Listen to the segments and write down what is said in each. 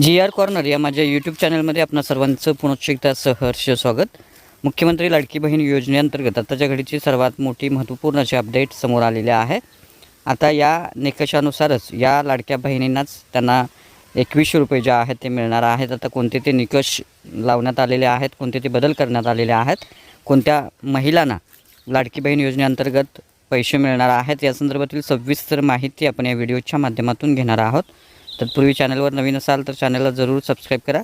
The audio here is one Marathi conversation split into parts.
जी आर कॉर्नर या माझ्या यूट्यूब चॅनलमध्ये आपणा सर्वांचं पुनश्च एकदा सहर्ष स्वागत. मुख्यमंत्री लाडकी बहीण योजनेअंतर्गत आताच्या घडीची सर्वात मोठी महत्त्वपूर्ण अशी अपडेट समोर आलेली आहे. आता या निकषानुसारच या लाडक्या बहिणींनाच त्यांना एकवीसशे रुपये जे आहेत ते मिळणार आहेत. आता कोणते ते निकष लावण्यात आलेले आहेत कोणते ते बदल करण्यात आलेले आहेत कोणत्या महिलांना लाडकी बहीण योजनेअंतर्गत पैसे मिळणार आहेत या संदर्भातील सविस्तर माहिती आपण या व्हिडिओच्या माध्यमातून घेणार आहोत. तत्पूर्वी चॅनलवर नवीन असाल तर चॅनलला जरूर सबस्क्राईब करा.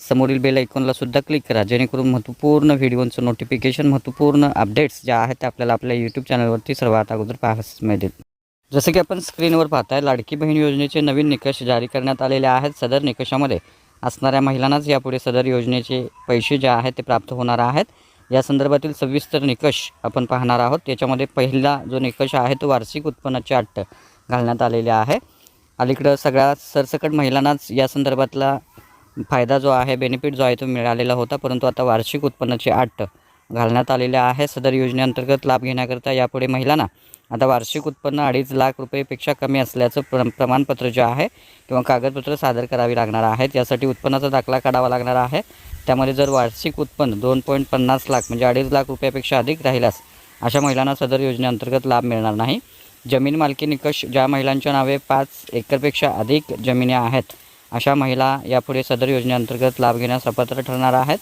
समोरील बेल ऐकूनलासुद्धा सुद्धा क्लिक करा. जेणेकरून महत्त्वपूर्ण व्हिडिओचं नोटिफिकेशन महत्त्वपूर्ण अपडेट्स ज्या आहेत त्या आपल्याला आपल्या यूट्यूब चॅनलवरती सर्वात अगोदर पाहायस मिळतील. जसं की आपण स्क्रीनवर पाहताय लाडकी बहीण योजनेचे नवीन निकष जारी करण्यात आलेले आहेत. सदर निकषामध्ये असणाऱ्या महिलांनाच यापुढे सदर योजनेचे पैसे जे आहेत ते प्राप्त होणार आहेत. या संदर्भातील सविस्तर निकष आपण पाहणार आहोत. त्याच्यामध्ये पहिला जो निकष आहे तो वार्षिक उत्पन्नाची अट घालण्यात आलेली आहे. अलीकडं सगळ्या सरसकट महिलांनाच या संदर्भातला फायदा जो आहे बेनिफिट जो आहे तो मिळालेला होता. परंतु आता वार्षिक उत्पन्नाची अट घालण्यात आलेली आहे. सदर योजनेअंतर्गत लाभ घेण्याकरता यापुढे महिलांना आता वार्षिक उत्पन्न अडीच लाख रुपयेपेक्षा कमी असल्याचं प्र प्रमाणपत्र जे आहे किंवा कागदपत्र सादर करावी लागणार आहेत. यासाठी उत्पन्नाचा दाखला काढावा लागणार आहे. त्यामध्ये जर वार्षिक उत्पन्न दोन पॉईंट पन्नास लाख म्हणजे अडीच लाख रुपयापेक्षा अधिक राहिल्यास अशा महिलांना सदर योजनेअंतर्गत लाभ मिळणार नाही. जमीन मालकी निकष ज्या महिलांच्या नावे पाच एकरपेक्षा अधिक जमिनी आहेत अशा महिला यापुढे सदर योजनेअंतर्गत लाभ घेण्यास अपात्र ठरणार आहेत.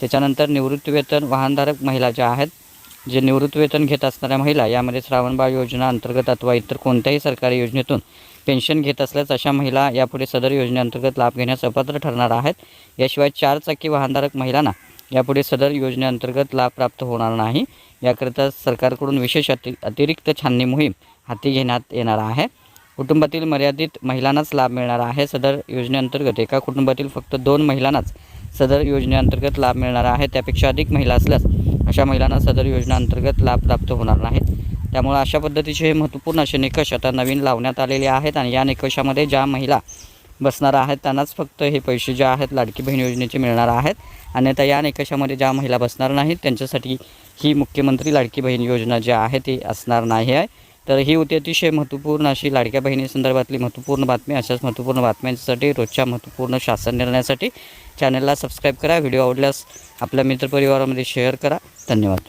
त्याच्यानंतर निवृत्तीवेतन वाहनधारक महिला ज्या आहेत जे निवृत्तीवेतन घेत असणाऱ्या महिला यामध्ये श्रावणबाळ योजना अंतर्गत अथवा इतर कोणत्याही सरकारी योजनेतून पेन्शन घेत असल्यास अशा महिला यापुढे सदर योजनेअंतर्गत लाभ घेण्यास अपात्र ठरणार आहेत. याशिवाय चार चाकी वाहनधारक महिलांना यापुढे सदर योजनेअंतर्गत लाभ प्राप्त होणार नाही. याकरिता सरकारकडून विशेष अति अतिरिक्त छाननी मोहीम हाती घेण्यात येणार आहे. कुटुंबातील मर्यादित महिलांनाच लाभ मिळणार आहे. सदर योजनेअंतर्गत एका कुटुंबातील फक्त दोन महिलांनाच सदर योजनेअंतर्गत लाभ मिळणार आहे. त्यापेक्षा अधिक महिला असल्यास अशा महिलांना सदर योजनेअंतर्गत लाभ प्राप्त होणार नाहीत. त्यामुळे अशा पद्धतीचे हे महत्त्वपूर्ण असे निकष आता नवीन लावण्यात आलेले आहेत आणि या निकषामध्ये ज्या महिला बसणार आहेत. त्यांनाच फक्त हे पैसे जे आहेत लाडकी बहीण योजनेचे मिळणार आहेत. अन्यथा या निकषामध्ये ज्या महिला बसणार नाहीत त्यांच्यासाठी ही मुख्यमंत्री लाडकी बहीण योजना जी आहे ती असणार नाही आहे. तर ही होती अतिशय महत्त्वपूर्ण अशी लाडक्या बहिणीसंदर्भातली महत्त्वपूर्ण बातमी. अशाच महत्त्वपूर्ण बातम्यांसाठी रोजच्या महत्त्वपूर्ण शासन निर्णयासाठी चॅनलला सबस्क्राईब करा. व्हिडिओ आवडल्यास आपल्या मित्रपरिवारामध्ये शेअर करा. धन्यवाद.